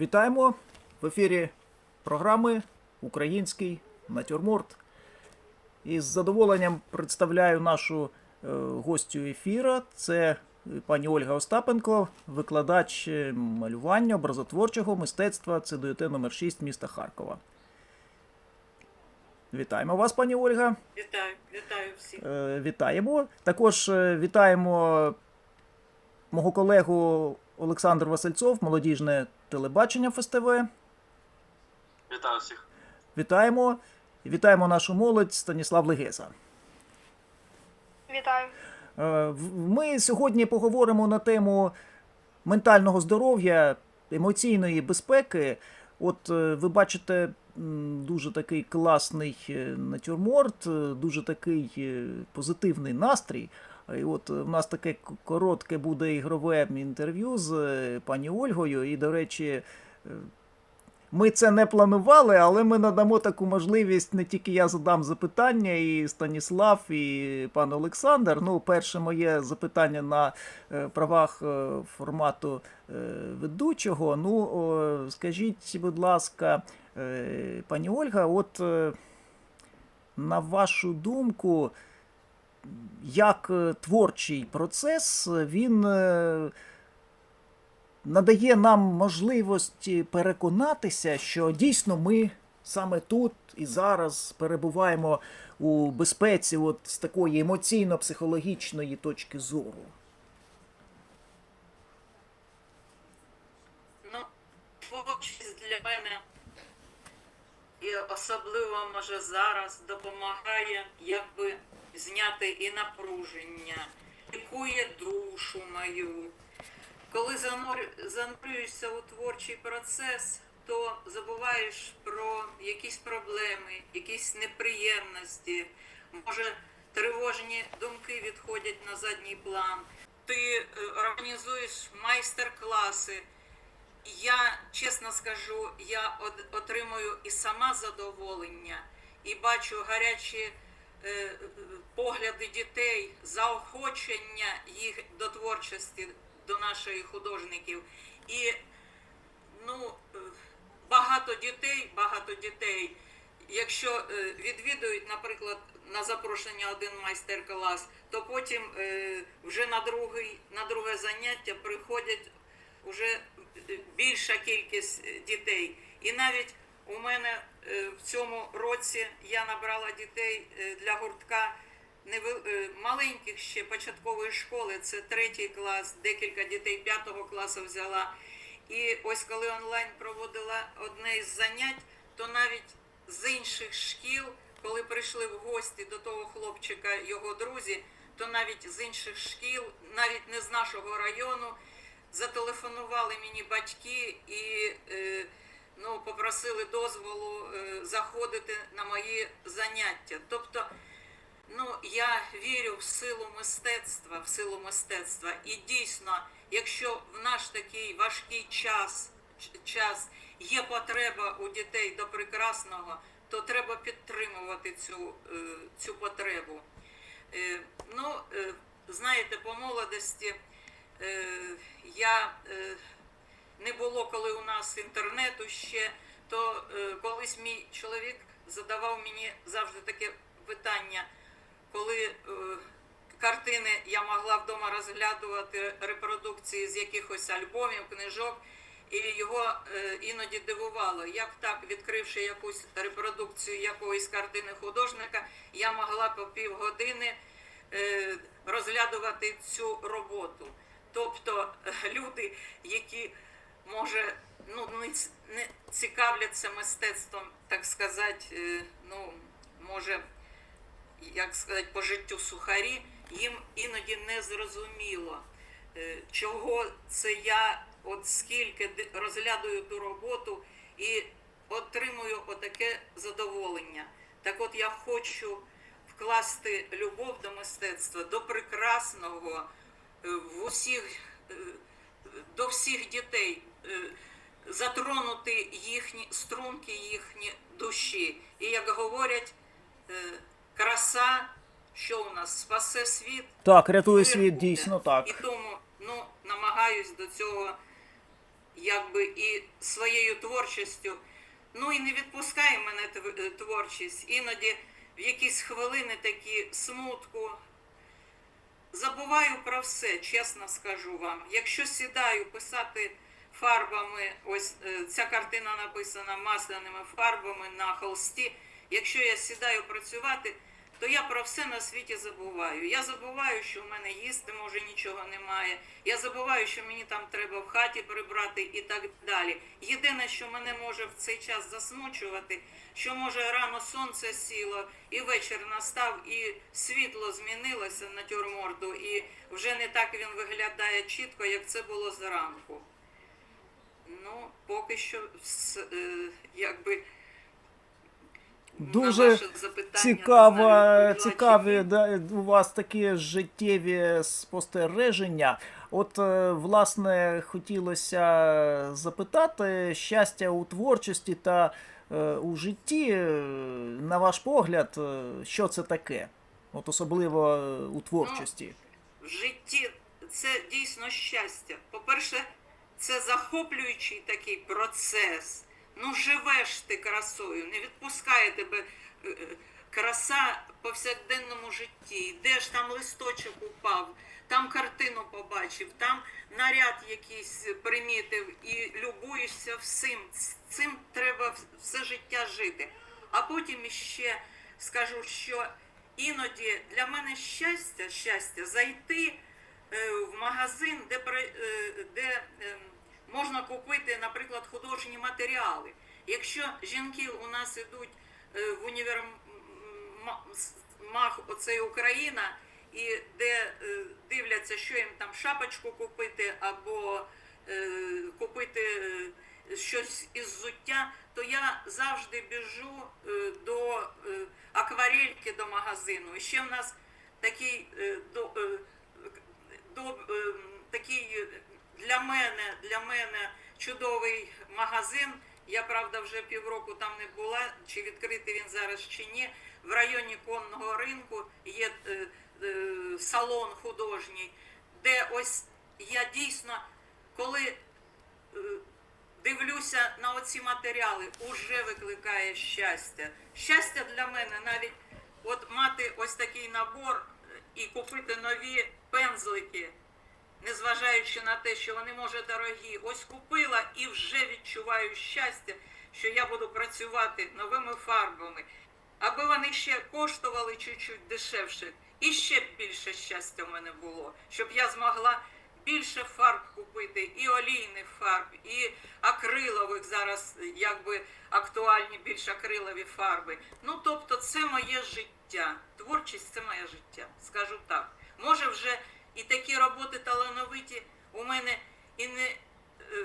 Вітаємо в ефірі програми Український натюрморт. І з задоволенням представляю нашу е, гостю ефіра. Це пані Ольга Остапенко, викладач е, малювання, образотворчого мистецтва ЦДЮТ номер 6 міста Харкова. Вітаємо вас, пані Ольга. Вітаю, вітаю всіх. Е, Вітаємо. Також вітаємо мого колегу Олександр Васильцов, молодіжне телебачення ФСТВ. Вітаю всіх. Вітаємо. І Вітаємо нашу молодь Станіслав Легеса. Вітаю. Е, Ми сьогодні поговоримо на тему ментального здоров'я, емоційної безпеки. От е, ви бачите дуже такий класний е, натюрморт, дуже такий позитивний настрій. І от е, в нас таке коротке буде ігрове інтерв'ю з е, пані Ольгою. І, до речі, е, ми це не планували, але ми надамо таку можливість. Не тільки я задам запитання, і Станіслав, і пан Олександр. Ну, перше моє запитання на правах формату ведучого. Ну, скажіть, будь ласка, пані Ольга, от на вашу думку, як е, творчий процес він. е, надає нам можливості переконатися, що дійсно ми саме тут і зараз перебуваємо у безпеці, от з такої емоційно-психологічної точки зору. Ну, творчість для мене і особливо може зараз допомагає якби зняти і напруження, лікує душу мою. Коли занурюєшся у творчий процес, то забуваєш про якісь проблеми, якісь неприємності. Може, тривожні думки відходять на задній план. Ти е, організуєш майстер-класи. Я чесно скажу, я отримую і сама задоволення, і бачу гарячі погляди дітей, заохочення їх до творчості, до наших художників. І ну, е, багато дітей, багато дітей, якщо е, відвідують, наприклад, на запрошення один майстер-клас, то потім е, вже на другий, на друге заняття приходять вже більша кількість е, дітей. І навіть у мене е, в цьому році я набрала дітей е, для гуртка е, маленьких ще початкової школи, це третій клас, декілька дітей п'ятого класу взяла. І ось коли онлайн проводила одне із занять, то навіть з інших шкіл, коли прийшли в гості до того хлопчика його друзі, то навіть з інших шкіл, навіть не з нашого району, зателефонували мені батьки і е, ну, попросили дозволу е, заходити на мої заняття. Тобто, ну, я вірю в силу мистецтва, в силу мистецтва. І дійсно, якщо в наш такий важкий час, час є потреба у дітей до прекрасного, то треба підтримувати цю, е, цю потребу. Е, Ну, знаєте, по молодості я не було, коли у нас інтернету ще, то е, колись мій чоловік задавав мені завжди таке питання, коли е, картини я могла вдома розглядувати репродукції з якихось альбомів, книжок. І його е, іноді дивувало, як так, відкривши якусь репродукцію якоїсь картини художника, я могла по півгодини е, розглядувати цю роботу. Тобто е, люди, які може ну, не, цікавляться мистецтвом, так сказати, е, ну, може, як сказати, по життю сухарі, їм іноді не зрозуміло, е, чого це я от скільки розглядаю ту роботу і отримую отаке задоволення. Так от я хочу вкласти любов до мистецтва, до прекрасного е, в усіх, до всіх дітей, затронути їхні струнки, їхні душі. І як говорять, е, краса, що у нас спасе світ. Так, рятує світ, буде. дійсно так. І тому ну, намагаюсь до цього якби і своєю творчістю. Ну і не відпускає мене е, творчість. Іноді в якісь хвилини такі смутку. Забуваю про все, чесно скажу вам. Якщо сідаю писати фарбами, ось е, ця картина написана масляними фарбами на холсті. Якщо я сідаю працювати, то я про все на світі забуваю. Я забуваю, що в мене їсти може нічого немає. Я забуваю, що мені там треба в хаті прибрати і так далі. Єдине, що мене може в цей час засмучувати, що може рано сонце сіло, і вечір настав, і світло змінилося на тюрморду, і вже не так він виглядає чітко, як це було зранку. Ну, поки що, е, якби. Дуже Цікаво, цікаві да, у вас такі життєві спостереження. От, е, власне, хотілося запитати щастя у творчості та е, у житті, на ваш погляд, що це таке? От особливо у творчості. в житті це дійсно щастя. По-перше, це захоплюючий такий процес. Ну, живеш ти красою, не відпускає тебе е, е, краса повсякденному житті. Йдеш, там листочок упав, там картину побачив, там наряд якийсь примітив і любуєшся всім. Цим треба все життя жити. А потім іще скажу, що іноді для мене щастя, щастя зайти е, в магазин, де, де е, можна купити, наприклад, художні матеріали. Якщо жінки у нас ідуть е, в універмаг оцей Україна, і де е, дивляться, що їм там шапочку купити або е, купити щось із взуття, то я завжди біжу до акварельки до магазину. І ще в нас такий до, до, такий для мене, для мене чудовий магазин. Я правда вже півроку там не була, чи відкритий він зараз чи ні. В районі конного ринку є е, е, салон художній, де ось я дійсно, коли е, дивлюся на оці матеріали, уже викликає щастя. Щастя для мене навіть от мати ось такий набор і купити нові пензлики, незважаючи на те, що вони може дорогі. Ось купила і вже відчуваю щастя, що я буду працювати новими фарбами. Аби вони ще коштували чуть-чуть дешевше, і ще більше щастя в мене було, щоб я змогла більше фарб купити, і олійних фарб, і акрилових зараз якби актуальні більш акрилові фарби. Ну тобто, це моє життя. Творчість це моє життя, скажу так. Може, вже і такі роботи талановиті у мене і не е,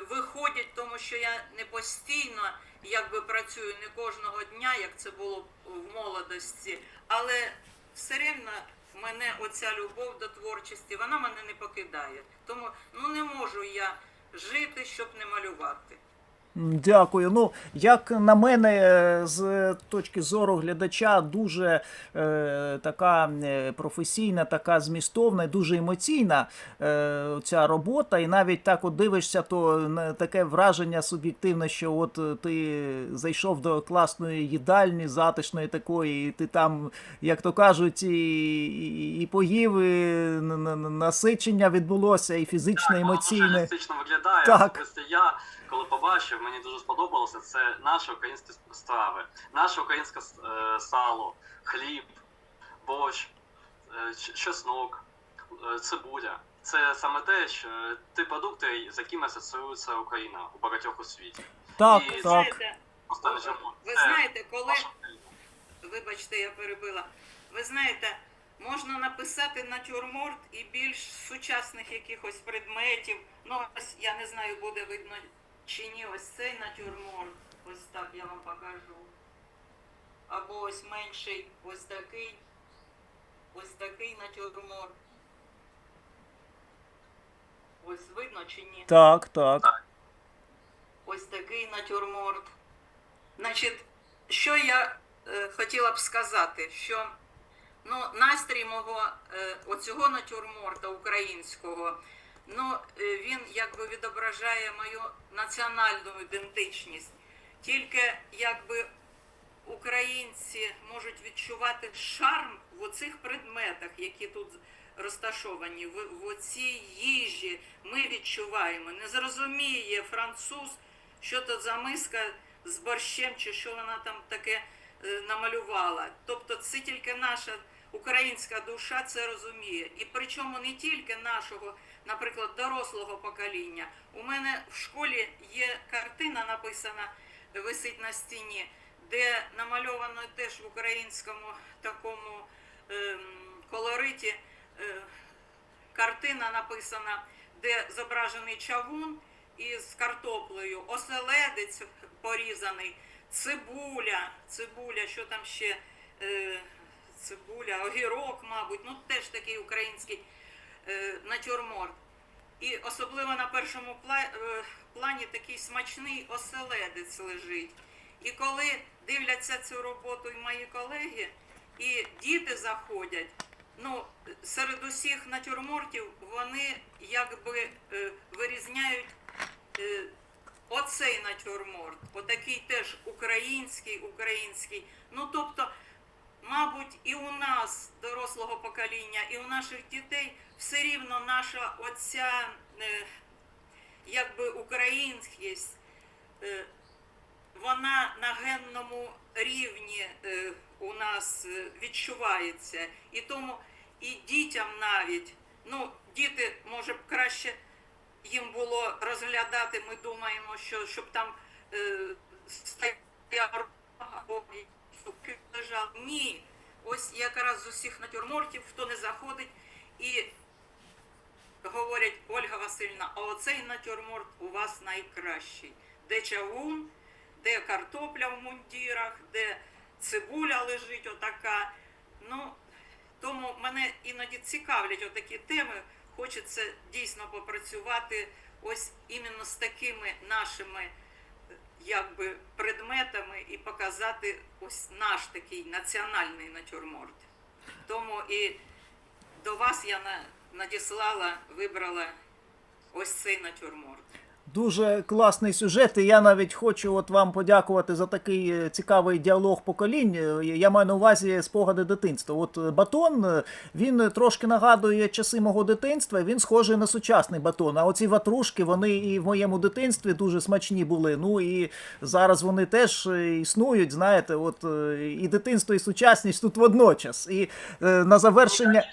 виходять, тому що я не постійно якби працюю не кожного дня, як це було в молодості, але все рівно мене оця любов до творчості, вона мене не покидає. Тому ну не можу я жити, щоб не малювати. Дякую. Ну, як на мене, е, з точки зору глядача, дуже е, така е, професійна, така змістовна, дуже емоційна е, ця робота. І навіть так от дивишся, то не- таке враження суб'єктивне, що от е, ти зайшов до класної їдальні, затишної такої, і ти там, як то кажуть, і, і, і поїв, і насичення відбулося, і фізичне, Воно емоційне. дуже реалістично виглядає. Так. Особисто я, коли побачив, мені дуже сподобалося. Це наші українські страви, наше українське е, сало, хліб, борщ, е, чеснок, е, цибуля. Це саме те, що ті продукти, з якими асоціюється Україна у багатьох у світі. Так, І так. Ви знаєте, коли. Вибачте, я перебила. Ви знаєте, можна написати натюрморт і більш сучасних якихось предметів. Ну, ось я не знаю, буде видно чи ні, ось цей натюрморт. Ось так я вам покажу. Або ось менший, ось такий. Ось такий натюрморт. Ось видно чи ні? Так, так. Ось такий натюрморт. Значить, що я е, хотіла б сказати, що ну, настрій мого е, оцього натюрморта українського, Ну, е, він якби відображає мою національну ідентичність. Тільки якби українці можуть відчувати шарм в оцих предметах, які тут розташовані, в, в оцій їжі ми відчуваємо. Не зрозуміє француз, що то за миска з борщем, чи що вона там таке е, намалювала. Тобто це тільки наша українська душа це розуміє. І причому не тільки нашого, наприклад, дорослого покоління. У мене в школі є картина написана, висить на стіні, де намальовано теж в українському такому ем, колориті е, картина написана, де зображений чавун із картоплею, оселедець порізаний, цибуля, цибуля, що там ще е, цибуля, огірок, мабуть, ну теж такий український е, натюрморт. І особливо на першому е, плані такий смачний оселедець лежить. І коли дивляться цю роботу і мої колеги, і діти заходять, ну, серед усіх натюрмортів вони якби е, вирізняють е, оцей натюрморт, отакий теж український, український. Ну, тобто, мабуть, і у нас, дорослого покоління, і у наших дітей все рівно наша оця е, якби українськість, е, вона на генному рівні е, у нас відчувається. І тому і дітям навіть, ну, діти, може б краще їм було розглядати, ми думаємо, що щоб там стояв або лежав. Ні. Ось якраз з усіх натюрмортів, хто не заходить і говорять Ольга Васильівна, а оцей натюрморт у вас найкращий. Де чавун, де картопля в мундірах, де цибуля лежить отака. Ну, тому мене іноді цікавлять отакі теми. Хочеться дійсно попрацювати ось іменно з такими нашими якби предметами і показати ось наш такий національний натюрморт. Тому і до вас я на- надіслала, вибрала ось цей натюрморт. Дуже класний сюжет, і я навіть хочу от вам подякувати за такий е, цікавий діалог поколінь. Е, Я маю на увазі спогади дитинства. От е, батон він трошки нагадує часи мого дитинства. Він схожий на сучасний батон. А оці ватрушки вони і в моєму дитинстві дуже смачні були. Ну і зараз вони теж існують. Знаєте, от і дитинство, і сучасність тут водночас. І на завершення.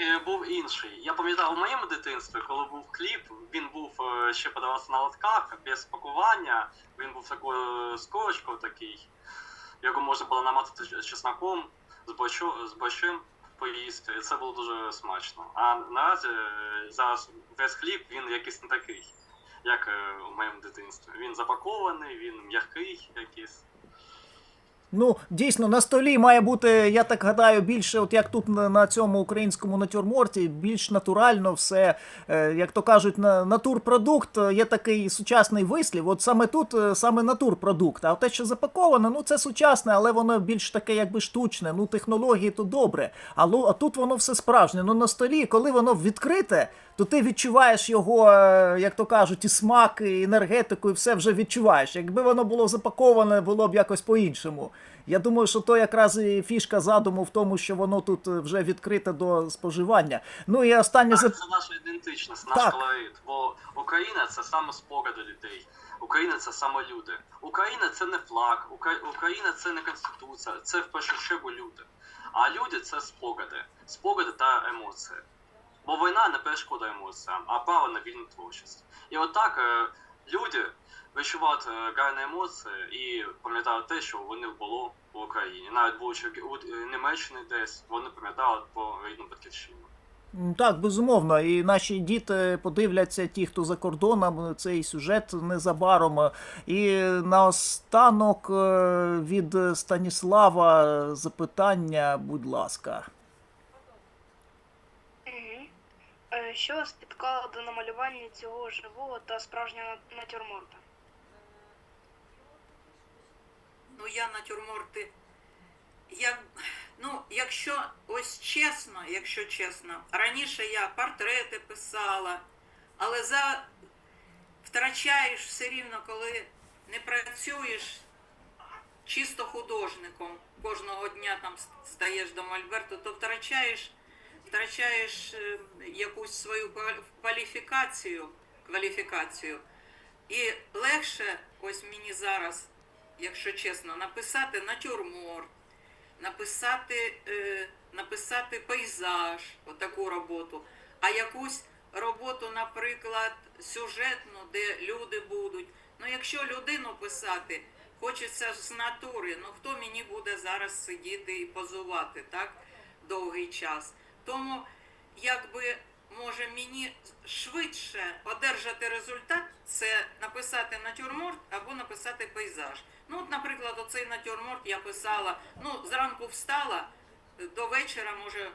Е, був інший. Я пам'ятаю, у моєму дитинстві, коли був хліб, він був е, ще подавався на лотках, без пакування. Він був такою з корочкою такий. Його можна було намазати з чесноком, з борщу, з борщем поїсти. І це було дуже смачно. А наразі е, зараз весь хліб він якийсь не такий, як е, у моєму дитинстві. Він запакований, він м'який якийсь. Ну, дійсно, на столі має бути, я так гадаю, більше, от як тут на, цьому українському натюрморті, більш натурально все, е, як то кажуть, на, натурпродукт. Е, Є такий сучасний вислів. От саме тут е, саме натурпродукт. А те, що запаковано, ну це сучасне, але воно більш таке, якби штучне. Ну, технології то добре. А, тут воно все справжнє. Ну на столі, коли воно відкрите, то ти відчуваєш його, як то кажуть, і смак, і енергетику, і все вже відчуваєш. Якби воно було запаковане, було б якось по-іншому. Я думаю, що то якраз і фішка задуму в тому, що воно тут е, вже відкрите до споживання. Ну і останнє Так, це наша ідентичність, наш Так. колорит. Бо Україна це саме спогади людей. Україна це саме люди. Україна це не флаг, Україна це не конституція, це в першу чергу люди. А люди це спогади, спогади та емоції. Бо війна не перешкода емоціям, а право на вільну творчість. І отак е, люди відчувають е, гарні емоції і пам'ятають те, що вони було в Україні. Навіть будучи у Німеччині десь, вони пам'ятають про рідну батьківщину. Так, безумовно. І наші діти подивляться, ті, хто за кордоном, цей сюжет незабаром. І наостанок е, від Станіслава запитання, будь ласка. Е, Що спіткало до намалювання цього живого та справжнього натюрморта? Ну, я натюрморти. Я, ну, якщо ось чесно, якщо чесно, раніше я портрети писала, Але за втрачаєш все рівно, коли не працюєш чисто художником, кожного дня там стаєш до Мольберту, то втрачаєш, втрачаєш е, якусь свою кваліфікацію, кваліфікацію. І легше, ось мені зараз, якщо чесно, написати натюрморт, написати, е, написати пейзаж, отаку роботу, а якусь роботу, наприклад, сюжетну, де люди будуть. Ну, якщо людину писати, хочеться з натури, ну хто мені буде зараз сидіти і позувати, так, довгий час. Тому, якби, може, мені швидше одержати результат, це написати натюрморт або написати пейзаж. Ну, от, наприклад, оцей натюрморт я писала, ну, зранку встала, до вечора, може,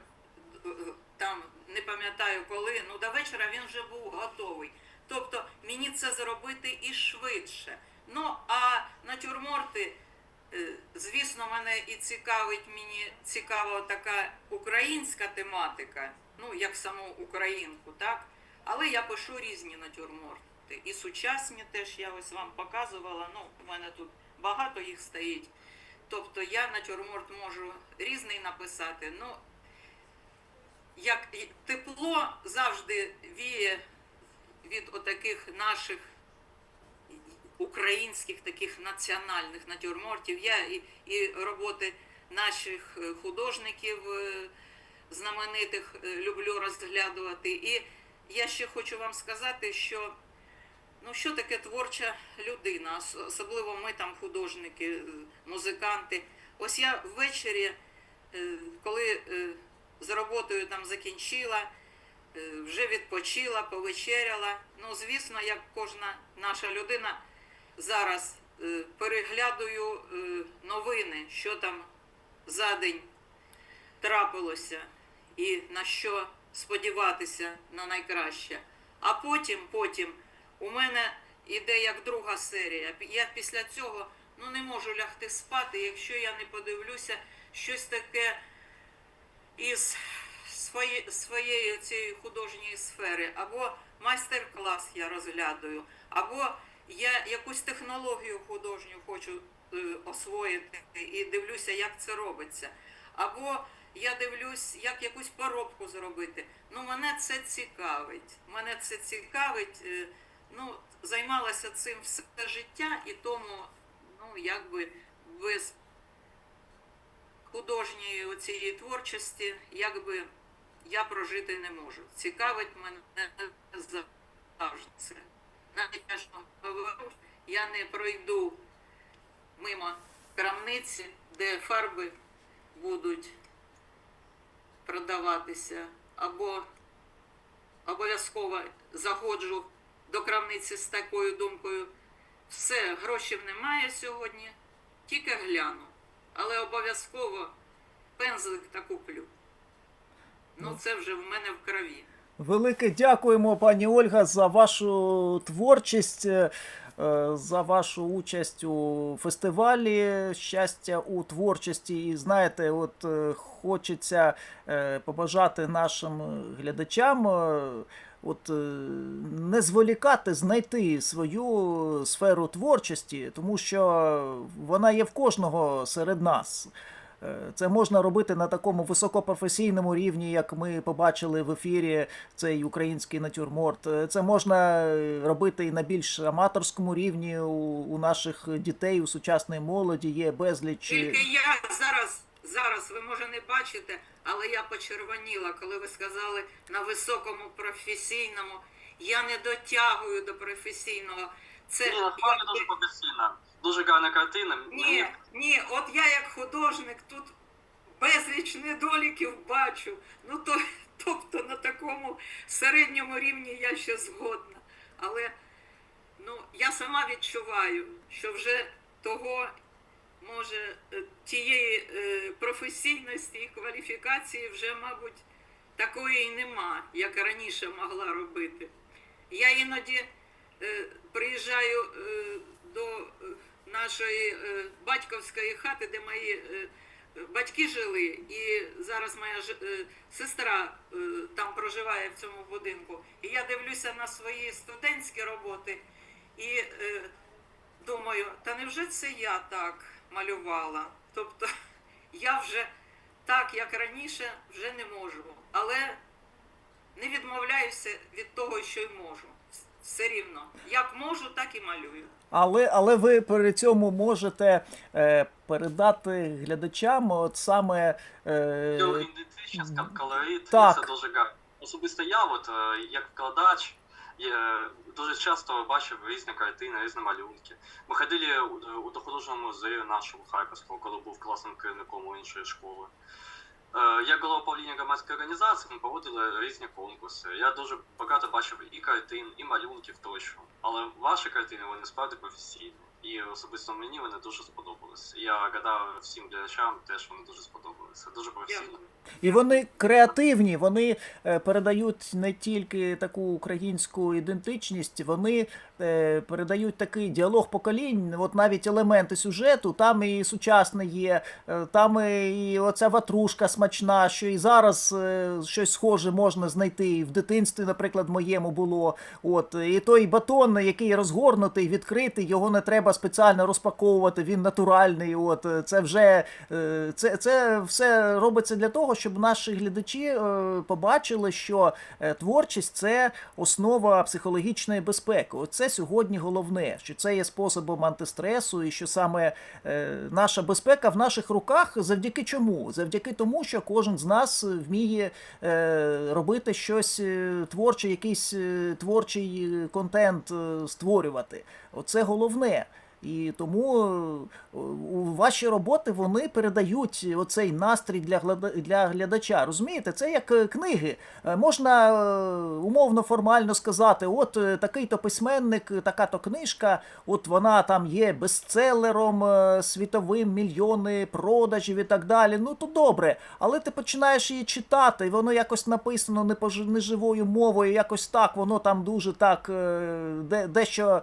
там не пам'ятаю коли, ну до вечора він вже був готовий. Тобто мені це зробити і швидше. Ну а натюрморти, е, звісно, мене і цікавить, мені цікава така українська тематика, ну як саму українку, так? Але я пишу різні натюрморти. І сучасні теж я ось вам показувала. Ну, у мене тут багато їх стоїть. Тобто я натюрморт можу різний написати. Ну, як тепло завжди віє від отаких наших українських таких національних натюрмортів. Я і, і роботи наших е, художників е, знаменитих е, люблю розглядувати. І я ще хочу вам сказати, що ну що таке творча людина, особливо ми там художники, е, музиканти. Ось я ввечері, е, коли е, з роботою там закінчила, вже відпочила, повечеряла. Ну, звісно, як кожна наша людина зараз переглядую новини, що там за день трапилося і на що сподіватися на найкраще. А потім, потім у мене іде як друга серія. Я після цього ну, не можу лягти спати, якщо я не подивлюся щось таке із свої, своєї цієї художньої сфери. Або майстер-клас я розглядаю, або я якусь технологію художню хочу е, освоїти і дивлюся, як це робиться. Або я дивлюсь, як якусь поробку зробити. Ну, мене це цікавить. Мене це цікавить. е, Ну, займалася цим все життя, і тому, ну, якби без художньої цієї творчості, якби я прожити не можу. Цікавить мене завжди це. Навіть я ж говорю, я не пройду мимо крамниці, де фарби будуть продаватися, або обов'язково заходжу до крамниці з такою думкою. Все, грошей немає сьогодні, тільки гляну. Але обов'язково пензлик та куплю. Ну, це вже в мене в крові. Велике дякуємо, пані Ольга, за вашу творчість, е, за вашу участь у фестивалі. Щастя у творчості. І знаєте, от е, хочеться е, побажати нашим глядачам. От е, не зволікати знайти свою сферу творчості, тому що вона є в кожного серед нас. Е, Це можна робити на такому високопрофесійному рівні, як ми побачили в ефірі цей український натюрморт. Е, Це можна робити і на більш аматорському рівні у, у наших дітей, у сучасної молоді є безліч. Тільки я зараз, зараз ви може не бачите, але я почервоніла, коли ви сказали на високому професійному. Я не дотягую до професійного. Це Ні, насправді дуже професійна. Дуже гарна картина. ні, ні, от я як художник тут безліч недоліків бачу. Ну то, тобто на такому середньому рівні я ще згодна. Але ну, я сама відчуваю, що вже того може е, тієї е, професійності і кваліфікації вже, мабуть, такої й нема, як раніше могла робити. Я іноді е, приїжджаю до нашої батьківської хати, де мої батьки жили, і зараз моя ж- сестра там проживає в цьому будинку. І я дивлюся на свої студентські роботи і думаю, та невже це я так малювала? Тобто я вже так, як раніше, вже не можу. Але не відмовляюся від того, що й можу. Все рівно. Як можу, так і малюю. Але, але ви при цьому можете е, передати глядачам от саме. Е, Ідентичність, колорит, так. це дуже гарно. Особисто я, от, е, як вкладач, я дуже часто бачив різні картини, різні малюнки. Ми ходили у, у до художнього музею нашого Харківського, коли був класним керівником іншої школи. Я Як голова управління громадської організації, ми проводили різні конкурси. Я дуже багато бачив і картин, і малюнків тощо. Але ваші картини вони справді професійні. І особисто мені вони дуже сподобались. Я гадаю всім глядачам теж вони дуже сподобалися. Дуже професійно. І вони креативні, вони е, передають не тільки таку українську ідентичність, вони е, передають такий діалог поколінь. От навіть елементи сюжету, там і сучасне є, е, там і оця ватрушка смачна, що і зараз щось схоже можна знайти. І в дитинстві, наприклад, моєму було. От і той батон, який розгорнутий, відкритий, його не треба спеціально розпаковувати. Він натуральний. От е, це вже е, це, це все робиться для того, щоб наші глядачі е, побачили, що творчість це основа психологічної безпеки. Оце сьогодні головне, що це є способом антистресу, і що саме наша безпека в наших руках завдяки чому? Завдяки тому, що кожен з нас вміє робити щось творче, якийсь творчий контент створювати. Оце головне. І тому е, ваші роботи вони передають оцей настрій для для глядача. Розумієте, це як е, книги. Е, Можна умовно формально сказати: от такий-то письменник, така-то книжка, от вона там є бестселером світовим, мільйони продажів і так далі. Ну то добре, але ти починаєш її читати, і воно якось написано не не живою мовою, якось так, воно там дуже так де, дещо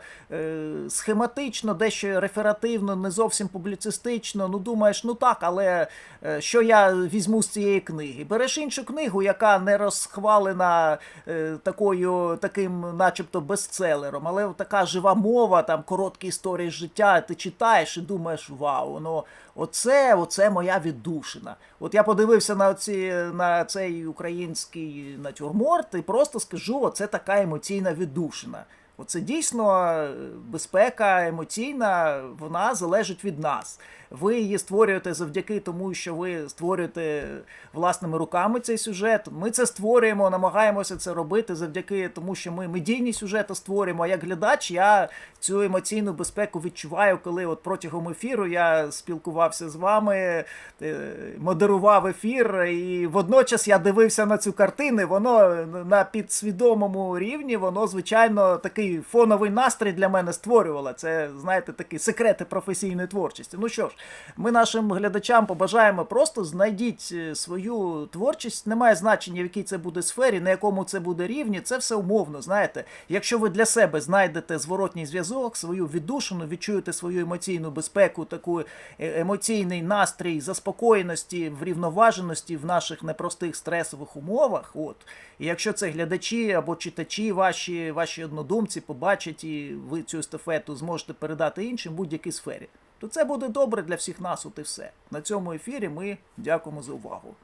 схематично, дещо реферативно, не зовсім публіцистично. Ну думаєш, ну так, але е, що я візьму з цієї книги? Береш іншу книгу, яка не розхвалена е, такою, таким, начебто, бестселером, але така жива мова, там короткі історії життя. Ти читаєш і думаєш, вау, ну оце, оце моя віддушина. От я подивився на ці, на цей український натюрморт і просто скажу, оце така емоційна віддушина. Оце дійсно е, безпека емоційна, вона залежить від нас. Ви її створюєте завдяки тому, що ви створюєте власними руками цей сюжет. Ми це створюємо, намагаємося це робити завдяки тому, що ми медійні сюжети створюємо. А як глядач, я цю емоційну безпеку відчуваю, коли от протягом ефіру я спілкувався з вами, е, модерував ефір, і водночас я дивився на цю картину. Воно на підсвідомому рівні, воно звичайно такий фоновий настрій для мене створювало. Це знаєте, такі секрети професійної творчості. Ну що ж, ми нашим глядачам побажаємо просто знайдіть е, свою творчість. Немає значення, в якій це буде сфері, на якому це буде рівні. Це все умовно. Знаєте, якщо ви для себе знайдете зворотній зв'язок, свою віддушину, відчуєте свою емоційну безпеку, таку е, емоційний настрій заспокоєності, врівноваженості в наших непростих стресових умовах. От і якщо це глядачі або читачі, ваші, ваші однодумці побачать, і ви цю естафету зможете передати іншим будь-якій сфері, то це буде добре для всіх нас. От і все. На цьому ефірі ми дякуємо за увагу.